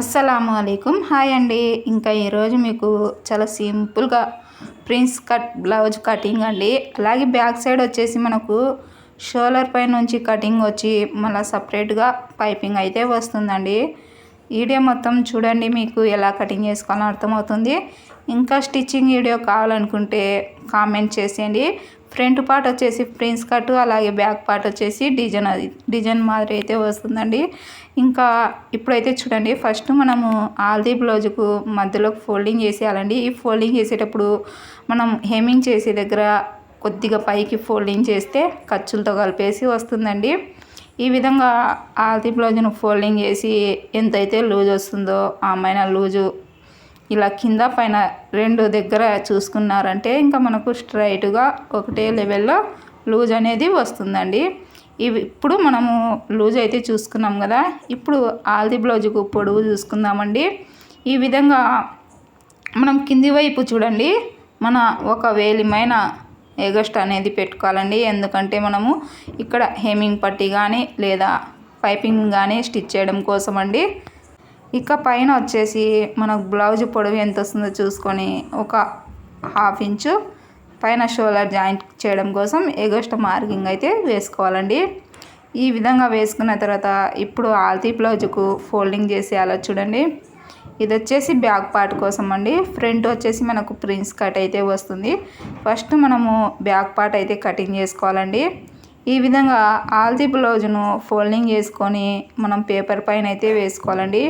అస్సలాము అలైకుం హాయ్ అండి. ఇంకా ఈరోజు మీకు చాలా సింపుల్గా ప్రిన్స్ కట్ బ్లౌజ్ కటింగ్ అండి. అలాగే బ్యాక్ సైడ్ వచ్చేసి మనకు షోలర్ పై నుంచి కటింగ్ వచ్చి మళ్ళీ సపరేట్గా పైపింగ్ అయితే వస్తుందండి. వీడియో మొత్తం చూడండి మీకు ఎలా కటింగ్ చేసుకోవాలో అర్థమవుతుంది. ఇంకా స్టిచ్చింగ్ వీడియో కావాలనుకుంటే కామెంట్ చేసేయండి. ఫ్రంట్ పార్ట్ వచ్చేసి ప్రిన్స్ కట్ అలాగే బ్యాక్ పార్ట్ వచ్చేసి డిజైన్ అది డిజైన్ మాదిరి అయితే వస్తుందండి. ఇంకా ఇప్పుడైతే చూడండి ఫస్ట్ మనము ఆల్దీ బ్లౌజ్కు మధ్యలో ఫోల్డింగ్ చేసేయాలండి. ఈ ఫోల్డింగ్ చేసేటప్పుడు మనం హెమింగ్ చేసే దగ్గర కొద్దిగా పైకి ఫోల్డింగ్ చేస్తే ఖర్చులతో కలిపేసి వస్తుందండి. ఈ విధంగా ఆల్తీ బ్లౌజ్ను ఫోల్డింగ్ చేసి ఎంతైతే లూజ్ వస్తుందో ఆ అమ్మాయిన లూజు ఇలా కింద పైన రెండు దగ్గర చూసుకున్నారంటే ఇంకా మనకు స్ట్రైట్గా ఒకటే లెవెల్లో లూజ్ అనేది వస్తుందండి. ఇవి ఇప్పుడు మనము లూజ్ అయితే చూసుకున్నాం కదా ఇప్పుడు ఆల్ది బ్లౌజ్కు పొడవు చూసుకుందామండి. ఈ విధంగా మనం కింది వైపు చూడండి మన ఒక వేలిమైన ఎగస్ట్ అనేది పెట్టుకోవాలండి. ఎందుకంటే మనము ఇక్కడ హెమింగ్ పట్టి కానీ లేదా పైపింగ్ కానీ స్టిచ్ చేయడం కోసం అండి ఇక పైన వచ్చేసి మనకు బ్లౌజ్ పొడవు ఎంత వస్తుందో చూసుకొని ఒక హాఫ్ ఇంచు పైన షోలర్ జాయింట్ చేయడం కోసం ఎగస్ట్ మార్కింగ్ అయితే వేసుకోవాలండి. ఈ విధంగా వేసుకున్న తర్వాత ఇప్పుడు ఆల్తీ బ్లౌజ్కు ఫోల్డింగ్ చేసేయాలో చూడండి. ఇది వచ్చేసి బ్యాక్ పార్ట్ కోసం అండి ఫ్రంట్ వచ్చేసి మనకు ప్రిన్స్ కట్ అయితే వస్తుంది. ఫస్ట్ మనము బ్యాక్ పార్ట్ అయితే కటింగ్ చేసుకోవాలండి. ఈ విధంగా ఆల్తీ బ్లౌజ్ను ఫోల్డింగ్ చేసుకొని మనం పేపర్ పైన అయితే వేసుకోవాలండి.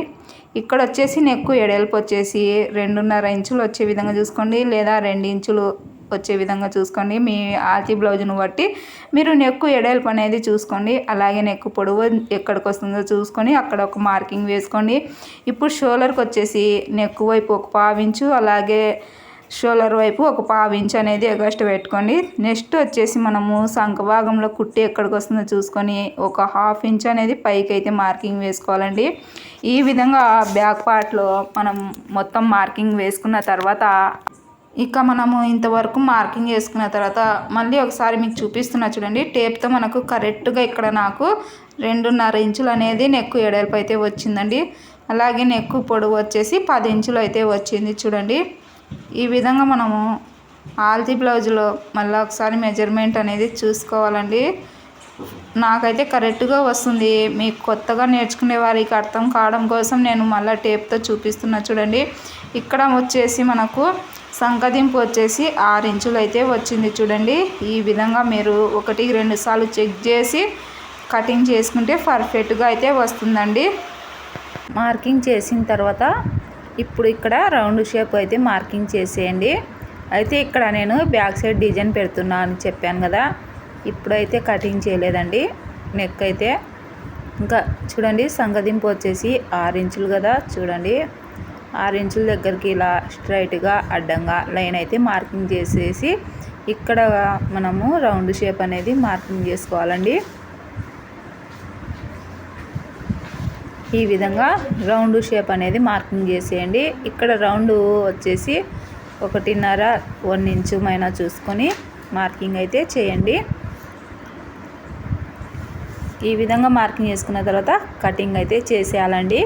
ఇక్కడ వచ్చేసి నెక్కు ఎడల్పు వచ్చేసి రెండున్నర ఇంచులు వచ్చే విధంగా చూసుకోండి లేదా రెండు ఇంచులు వచ్చే విధంగా చూసుకోండి. మీ ఆతి బ్లౌజ్ను బట్టి మీరు నెక్కు ఎడల్పు అనేది చూసుకోండి. అలాగే నెక్కు పొడవు ఎక్కడికి వస్తుందో చూసుకొని అక్కడ ఒక మార్కింగ్ వేసుకోండి. ఇప్పుడు షోలర్కి వచ్చేసి నెక్కు వైపు ఒక పావించు అలాగే షోల్డర్ వైపు ఒక పావు ఇంచ్ అనేది ఎగస్ట్ పెట్టుకోండి. నెక్స్ట్ వచ్చేసి మనము సంఖభాగంలో కుట్టి ఎక్కడికి వస్తుందో చూసుకొని ఒక హాఫ్ ఇంచ్ అనేది పైకి అయితే మార్కింగ్ వేసుకోవాలండి. ఈ విధంగా బ్యాక్ పార్ట్లో మనం మొత్తం మార్కింగ్ వేసుకున్న తర్వాత ఇక మనము ఇంతవరకు మార్కింగ్ వేసుకున్న తర్వాత మళ్ళీ ఒకసారి మీకు చూపిస్తున్నా చూడండి. టేప్తో మనకు కరెక్ట్గా ఇక్కడ నాకు రెండున్నర ఇంచులు అనేది నెక్కు ఎడల్పు అయితే వచ్చిందండి. అలాగే నెక్కు పొడవు వచ్చేసి పది ఇంచులు అయితే వచ్చింది చూడండి. ఈ విధంగా మనము ఆల్తీ బ్లౌజ్లో మళ్ళీ ఒకసారి మెజర్మెంట్ అనేది చూసుకోవాలండి. నాకైతే కరెక్ట్గా వస్తుంది. మీకు కొత్తగా నేర్చుకునే వారికి అర్థం కావడం కోసం నేను మళ్ళీ టేప్తో చూపిస్తున్నా చూడండి. ఇక్కడ వచ్చేసి మనకు సంకదింపు వచ్చేసి ఆరు ఇంచులు అయితే వచ్చింది చూడండి. ఈ విధంగా మీరు ఒకటి రెండు సార్లు చెక్ చేసి కటింగ్ చేసుకుంటే పర్ఫెక్ట్గా అయితే వస్తుందండి. మార్కింగ్ చేసిన తర్వాత ఇప్పుడు ఇక్కడ రౌండ్ షేప్ అయితే మార్కింగ్ చేసేయండి. అయితే ఇక్కడ నేను బ్యాక్ సైడ్ డిజైన్ పెడుతున్నా అని చెప్పాను కదా. ఇప్పుడైతే కటింగ్ చేయలేదండి. నెక్ అయితే. ఇంకా చూడండి సంగదింపు వచ్చేసి ఆరు ఇంచులు కదా. చూడండి ఆరు ఇంచుల దగ్గరికి ఇలా స్ట్రైట్గా అడ్డంగా లైన్ అయితే మార్కింగ్ చేసేసి ఇక్కడ మనము రౌండ్ షేప్ అనేది మార్కింగ్ చేసుకోవాలండి. ఈ విధంగా రౌండ్ షేప్ అనేది మార్కింగ్ చేసేయండి. ఇక్కడ రౌండ్ వచ్చేసి ఒకటిన్నర వన్ ఇంచు మైనా చూసుకొని మార్కింగ్ అయితే చేయండి. ఈ విధంగా మార్కింగ్ చేసుకున్న తర్వాత కటింగ్ అయితే చేసేయాలండి.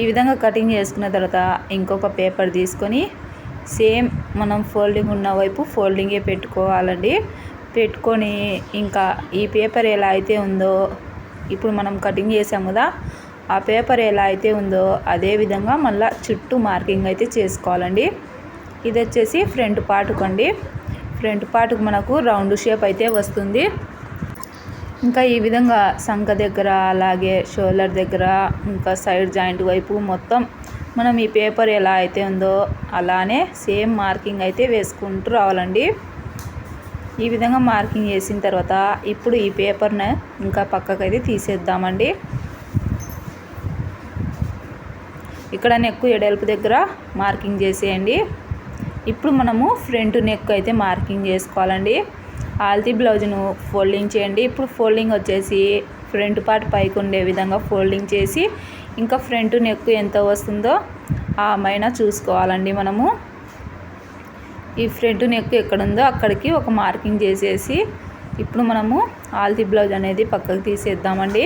ఈ విధంగా కటింగ్ చేసుకున్న తర్వాత ఇంకొక పేపర్ తీసుకొని సేమ్ మనం ఫోల్డింగ్ ఉన్న వైపు ఫోల్డింగే పెట్టుకోవాలండి. పెట్టుకొని ఇంకా ఈ పేపర్ ఎలా అయితే ఉందో ఇప్పుడు మనం కటింగ్ చేసాం కదా ఆ పేపర్ ఎలా అయితే ఉందో అదే విధంగా మళ్ళీ చుట్టూ మార్కింగ్ అయితే చేసుకోవాలండి. ఇది వచ్చేసి ఫ్రంట్ పార్ట్కు అండి. ఫ్రంట్ పార్ట్కు మనకు రౌండ్ షేప్ అయితే వస్తుంది. ఇంకా ఈ విధంగా సంఖ దగ్గర అలాగే షోల్డర్ దగ్గర ఇంకా సైడ్ జాయింట్ వైపు మొత్తం మనం ఈ పేపర్ ఎలా అయితే ఉందో అలానే సేమ్ మార్కింగ్ అయితే వేసుకుంటూ రావాలండి. ఈ విధంగా మార్కింగ్ చేసిన తర్వాత ఇప్పుడు ఈ పేపర్ని ఇంకా పక్కకైతే తీసేద్దామండి. ఇక్కడ నెక్ ఎడల్పు దగ్గర మార్కింగ్ చేసేయండి. ఇప్పుడు మనము ఫ్రంట్ నెక్ అయితే మార్కింగ్ చేసుకోవాలండి. ఆల్తీ బ్లౌజ్ను ఫోల్డింగ్ చేయండి. ఇప్పుడు ఫోల్డింగ్ వచ్చేసి ఫ్రంట్ పార్ట్ పైకి ఉండే విధంగా ఫోల్డింగ్ చేసి ఇంకా ఫ్రంట్ నెక్ ఎంత వస్తుందో ఆ మైనా చూసుకోవాలండి మనము. ఈ ఫ్రంట్ నెక్ ఎక్కడ ఉందో అక్కడికి ఒక మార్కింగ్ చేసేసి ఇప్పుడు మనము ఆల్తీ బ్లౌజ్ అనేది పక్కకు తీసేద్దామండి.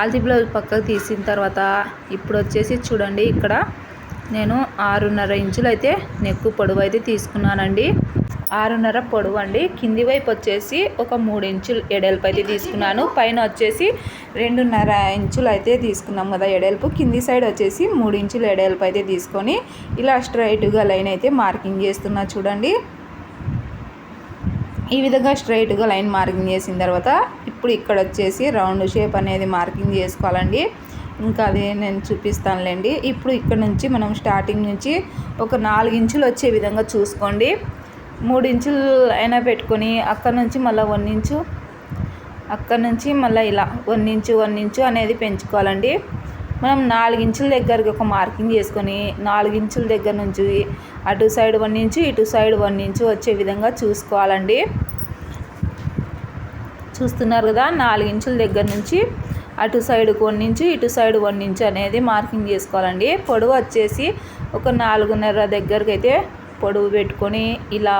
ఆల్తీ బ్లౌజ్ పక్కకు తీసిన తర్వాత ఇప్పుడు వచ్చేసి చూడండి ఇక్కడ నేను ఆరున్నర ఇంచులు అయితే నెక్కు పొడవు అయితే తీసుకున్నానండి. ఆరున్నర పొడవు అండి కింది వైపు వచ్చేసి ఒక మూడు ఇంచులు ఎడల్పు అయితే తీసుకున్నాను. పైన వచ్చేసి రెండున్నర ఇంచులు అయితే తీసుకున్నాం కదా ఎడల్పు. కింది సైడ్ వచ్చేసి మూడు ఇంచులు ఎడల్పు అయితే తీసుకొని ఇలా స్ట్రైట్గా లైన్ అయితే మార్కింగ్ చేస్తున్నా చూడండి. ఈ విధంగా స్ట్రైట్గా లైన్ మార్కింగ్ చేసిన తర్వాత ఇప్పుడు ఇక్కడ వచ్చేసి రౌండ్ షేప్ అనేది మార్కింగ్ చేసుకోవాలండి. ఇంకా అది నేను చూపిస్తానులేండి. ఇప్పుడు ఇక్కడ నుంచి మనం స్టార్టింగ్ నుంచి ఒక నాలుగు ఇంచులు వచ్చే విధంగా చూసుకోండి. మూడు ఇంచులు అయినా పెట్టుకొని అక్కడ నుంచి మళ్ళీ వన్ ఇంచు అక్కడ నుంచి మళ్ళీ ఇలా వన్ ఇంచు వన్ ఇంచు అనేది పెంచుకోవాలండి. మనం నాలుగు ఇంచుల దగ్గరికి ఒక మార్కింగ్ చేసుకొని నాలుగు ఇంచుల దగ్గర నుంచి అటు సైడ్ వన్ ఇంచు ఇటు సైడ్ వన్ ఇంచు వచ్చే విధంగా చూసుకోవాలండి. చూస్తున్నారు కదా నాలుగు ఇంచుల దగ్గర నుంచి అటు సైడ్ వన్ ఇంచు ఇటు సైడ్ వన్ ఇంచు అనేది మార్కింగ్ చేసుకోవాలండి. పొడవు వచ్చేసి ఒక నాలుగున్నర దగ్గరకైతే పొడవు పెట్టుకొని ఇలా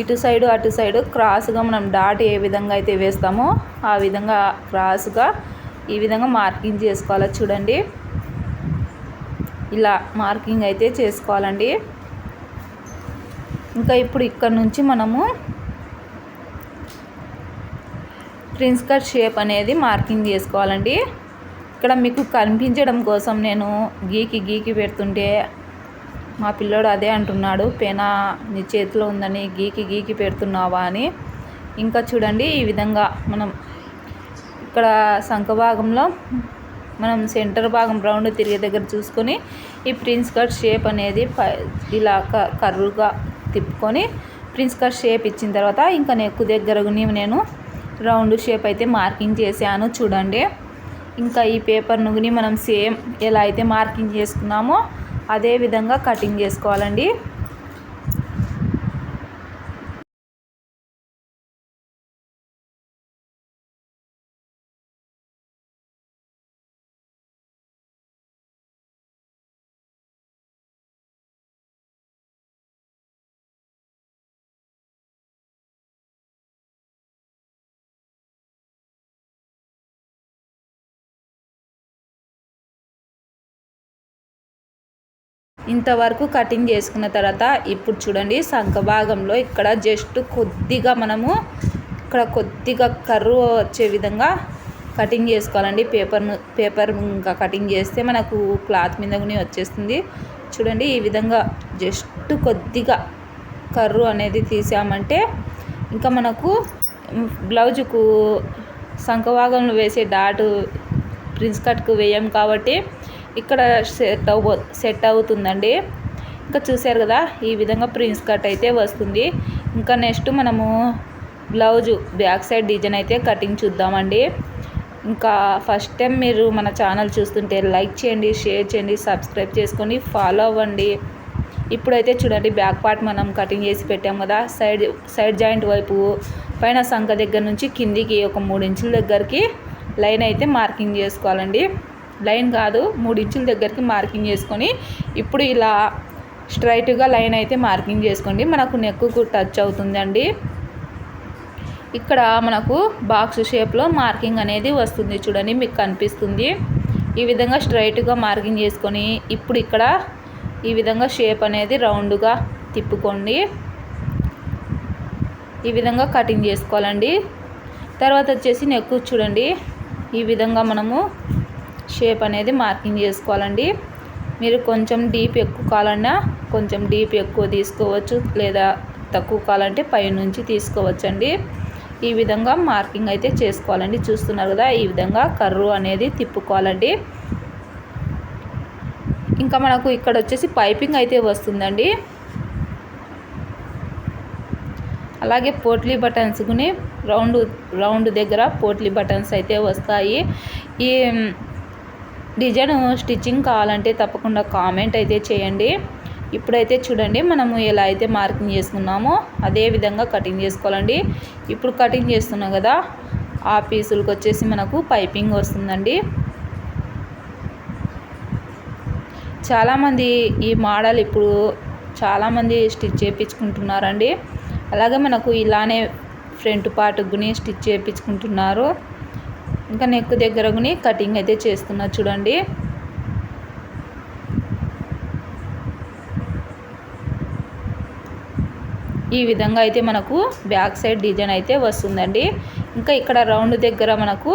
ఇటు సైడు అటు సైడు క్రాస్గా మనం డాట్ ఏ విధంగా అయితే వేస్తామో ఆ విధంగా క్రాస్గా ఈ విధంగా మార్కింగ్ చేసుకోవాలి. చూడండి. ఇలా మార్కింగ్ అయితే చేసుకోవాలండి. ఇంకా ఇప్పుడు ఇక్కడ నుంచి మనము ప్రిన్స్ కట్ షేప్ అనేది మార్కింగ్ చేసుకోవాలండి. ఇక్కడ మీకు కనిపించడం కోసం నేను గీకి గీకి పెడుతుంటే మా పిల్లోడు అదే అంటున్నాడు పేనా నీ చేతిలో ఉందని గీకి గీకి పెడుతున్నావా అని. ఇంకా చూడండి ఈ విధంగా మనం ఇక్కడ శంఖ భాగంలో మనం సెంటర్ భాగం రౌండ్ తిరిగే దగ్గర చూసుకొని ఈ ప్రిన్స్ కట్ షేప్ అనేది ఇలా కర్రుగా తిప్పుకొని ప్రిన్స్ కట్ షేప్ ఇచ్చిన తర్వాత ఇంకా నెక్కు దగ్గర నేను రౌండ్ షేప్ అయితే మార్కింగ్ చేశాను చూడండి. ఇంకా ఈ పేపర్ మనం సేమ్ ఎలా అయితే మార్కింగ్ చేసుకున్నామో అదే విధంగా కటింగ్ చేసుకోవాలండి. ఇంతవరకు కటింగ్ చేసుకున్న తర్వాత ఇప్పుడు చూడండి సంఖ భాగంలో ఇక్కడ జస్ట్ కొద్దిగా మనము ఇక్కడ కొద్దిగా కర్రు వచ్చే విధంగా కటింగ్ చేసుకోవాలండి. పేపర్ను పేపర్ ఇంకా కటింగ్ చేస్తే మనకు క్లాత్ మీద కూడా వచ్చేస్తుంది. చూడండి ఈ విధంగా జస్ట్ కొద్దిగా కర్రు అనేది తీసామంటే ఇంకా మనకు బ్లౌజుకు సంఖభాగంలో వేసే డాటు ప్రిన్స్ కట్కు వేయం కాబట్టి ఇక్కడ సెట్ అవ్వ సెట్ అవుతుందండి. ఇంకా చూసారు కదా ఈ విధంగా ప్రిన్స్ కట్ అయితే వస్తుంది. ఇంకా నెక్స్ట్ మనము బ్లౌజు బ్యాక్ సైడ్ డిజైన్ అయితే కటింగ్ చూద్దామండి. ఇంకా ఫస్ట్ టైం మీరు మన ఛానల్ చూస్తుంటే లైక్ చేయండి షేర్ చేయండి సబ్స్క్రైబ్ చేసుకొని ఫాలో అవ్వండి. ఇప్పుడైతే చూడండి బ్యాక్ పార్ట్ మనం కటింగ్ చేసి పెట్టాం కదా సైడ్ సైడ్ జాయింట్ వైపు పైన సంఖ దగ్గర నుంచి కిందికి ఒక మూడు ఇంచుల దగ్గరికి లైన్ అయితే మార్కింగ్ చేసుకోవాలండి. లైన్ కాదు మూడు ఇంచుల దగ్గరికి మార్కింగ్ చేసుకొని ఇప్పుడు ఇలా స్ట్రైట్గా లైన్ అయితే మార్కింగ్ చేసుకోండి. మనకు నెక్కు టచ్ అవుతుందండి. ఇక్కడ మనకు బాక్స్ షేప్లో మార్కింగ్ అనేది వస్తుంది చూడండి మీకు కనిపిస్తుంది. ఈ విధంగా స్ట్రైట్గా మార్కింగ్ చేసుకొని ఇప్పుడు ఇక్కడ ఈ విధంగా షేప్ అనేది రౌండ్గా తిప్పుకోండి. ఈ విధంగా కటింగ్ చేసుకోవాలండి. తర్వాత వచ్చేసి నెక్కు చూడండి. ఈ విధంగా మనము షేప్ అనేది మార్కింగ్ చేసుకోవాలండి. మీరు కొంచెం డీప్ ఎక్కువ కావాలన్నా కొంచెం డీప్ ఎక్కువ తీసుకోవచ్చు లేదా తక్కువ కావాలంటే పైనుంచి తీసుకోవచ్చండి. ఈ విధంగా మార్కింగ్ అయితే చేసుకోవాలండి. చూస్తున్నారు కదా ఈ విధంగా కర్రు అనేది తిప్పుకోవాలండి. ఇంకా మనకు ఇక్కడ వచ్చేసి పైపింగ్ అయితే వస్తుందండి. అలాగే పోట్లీ బటన్స్కుని రౌండ్ రౌండ్ దగ్గర పోట్లీ బటన్స్ అయితే వస్తాయి. ఈ డిజైన్ స్టిచ్చింగ్ కావాలంటే తప్పకుండా కామెంట్ అయితే చేయండి. ఇప్పుడైతే చూడండి మనము ఎలా అయితే మార్కింగ్ చేసుకున్నామో అదే విధంగా కటింగ్ చేసుకోవాలండి. ఇప్పుడు కటింగ్ చేస్తున్నాం కదా ఆ పీసులకు వచ్చేసి మనకు పైపింగ్ వస్తుందండి. చాలామంది ఈ మోడల్ ఇప్పుడు చాలామంది స్టిచ్ చేయించుకుంటున్నారండి. అలాగే మనకు ఇలానే ఫ్రంట్ పార్ట్కి స్టిచ్ చేయించుకుంటున్నారు. ఇంకా నెక్ దగ్గరని కటింగ్ అయితే చేస్తున్నా చూడండి. ఈ విధంగా అయితే మనకు బ్యాక్ సైడ్ డిజైన్ అయితే వస్తుందండి. ఇంకా ఇక్కడ రౌండ్ దగ్గర మనకు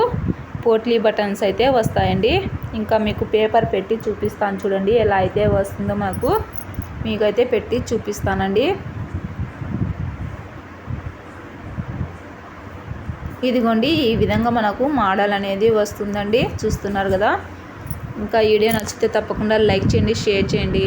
పోట్లీ బటన్స్ అయితే వస్తాయండి. ఇంకా మీకు పేపర్ పెట్టి చూపిస్తాను చూడండి ఎలా అయితే వస్తుందో మనకు మీకైతే పెట్టి చూపిస్తానండి. ఇదిగోండి ఈ విధంగా మనకు మోడల్ అనేది వస్తుందండి. చూస్తున్నారు కదా? ఇంకా వీడియో నచ్చితే తప్పకుండా లైక్ చేయండి షేర్ చేయండి.